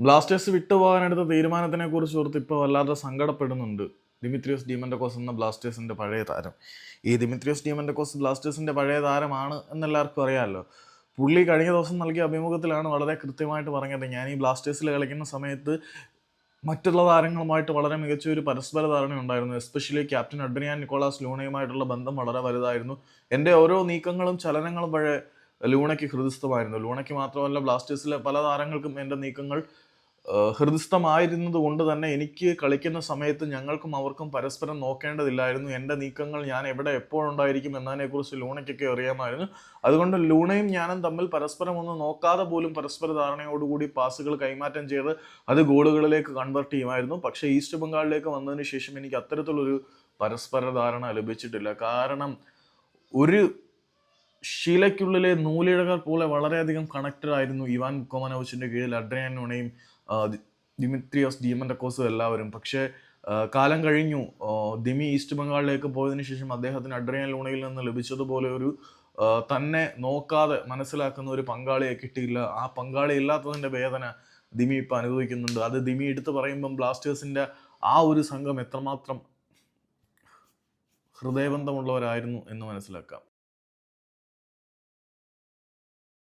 Blasters വിട്ടുപോകാനെടുത്ത തീരുമാനത്തിനെ കുറിച്ച് ഓർത്ത് ഇപ്പോൾ വല്ലാതെ സങ്കടപ്പെടുന്നുണ്ട്. ദിമിത്രിയോസ് ഡീമൻഡക്കോസ് എന്ന ബ്ലാസ്റ്റേഴ്സിന്റെ പഴയ താരം. ഈ ദിമിത്രിയോസ് ഡീമൻഡക്കോസ് ബ്ലാസ്റ്റേഴ്സിന്റെ പഴയ താരമാണ് എന്നെല്ലാവർക്കും അറിയാമല്ലോ. പുള്ളി കഴിഞ്ഞ ദിവസം നൽകിയ അഭിമുഖത്തിലാണ് വളരെ കൃത്യമായിട്ട് പറഞ്ഞത്. ഞാൻ ഈ ബ്ലാസ്റ്റേഴ്സിൽ കളിക്കുന്ന സമയത്ത് മറ്റുള്ള താരങ്ങളുമായിട്ട് വളരെ മികച്ച ഒരു പരസ്പര ധാരണ ഉണ്ടായിരുന്നു. എസ്പെഷ്യലി ക്യാപ്റ്റൻ അഡ്രിയാൻ നിക്കോളാസ് ലൂണയുമായിട്ടുള്ള ബന്ധം വളരെ വലുതായിരുന്നു. എന്റെ ഓരോ നീക്കങ്ങളും ചലനങ്ങളും പഴയ ലൂണയ്ക്ക് ഹൃദയസ്ഥമായിരുന്നു. ലൂണയ്ക്ക് മാത്രമല്ല ബ്ലാസ്റ്റേഴ്സിലെ പല താരങ്ങൾക്കും എന്റെ നീക്കങ്ങൾ ആഹ്, ഹൃദിസ്ഥമായിരുന്നത് കൊണ്ട് തന്നെ എനിക്ക് കളിക്കുന്ന സമയത്ത് ഞങ്ങൾക്കും അവർക്കും പരസ്പരം നോക്കേണ്ടതില്ലായിരുന്നു. എന്റെ നീക്കങ്ങൾ ഞാൻ എവിടെ എപ്പോഴുണ്ടായിരിക്കും എന്നതിനെക്കുറിച്ച് ലൂണയ്ക്കൊക്കെ അറിയാമായിരുന്നു. അതുകൊണ്ട് ലൂണയും ഞാനും തമ്മിൽ പരസ്പരം ഒന്ന് നോക്കാതെ പോലും പരസ്പര ധാരണയോടുകൂടി പാസുകൾ കൈമാറ്റം ചെയ്ത് അത് ഗോളുകളിലേക്ക് കൺവെർട്ട് ചെയ്യുമായിരുന്നു. പക്ഷേ ഈസ്റ്റ് ബംഗാളിലേക്ക് വന്നതിന് ശേഷം എനിക്ക് അത്തരത്തിലൊരു പരസ്പര ധാരണ ലഭിച്ചിട്ടില്ല. കാരണം ഒരു ശീലയ്ക്കുള്ളിലെ നൂലിഴകൾ പോലെ വളരെയധികം കണക്റ്റഡ് ആയിരുന്നു ഇവാൻ കൊമനോവിച്ചിന്റെ കീഴിൽ അഡ്രിയാൻ നുണയും ആ, ദി- ദിമിത്രിയോസ് ഡീമൻഡക്കോസും എല്ലാവരും. പക്ഷേ കാലം കഴിഞ്ഞു. ദിമി ഈസ്റ്റ് ബംഗാളിലേക്ക് പോയതിനു ശേഷം അദ്ദേഹത്തിന് അഡ്രിയൻ ലൂണയിൽ നിന്ന് ലഭിച്ചതുപോലെ ഒരു തന്നെ നോക്കാതെ മനസ്സിലാക്കുന്ന ഒരു പങ്കാളിയെ കിട്ടിയില്ല. ആ പങ്കാളി ഇല്ലാത്തതിന്റെ വേദന ദിമി ഇപ്പം അനുഭവിക്കുന്നുണ്ട്. അത് ദിമി എടുത്തു പറയുമ്പം ബ്ലാസ്റ്റേഴ്സിന്റെ ആ ഒരു സംഘം എത്രമാത്രം ഹൃദയബന്ധമുള്ളവരായിരുന്നു എന്ന് മനസ്സിലാക്കാം.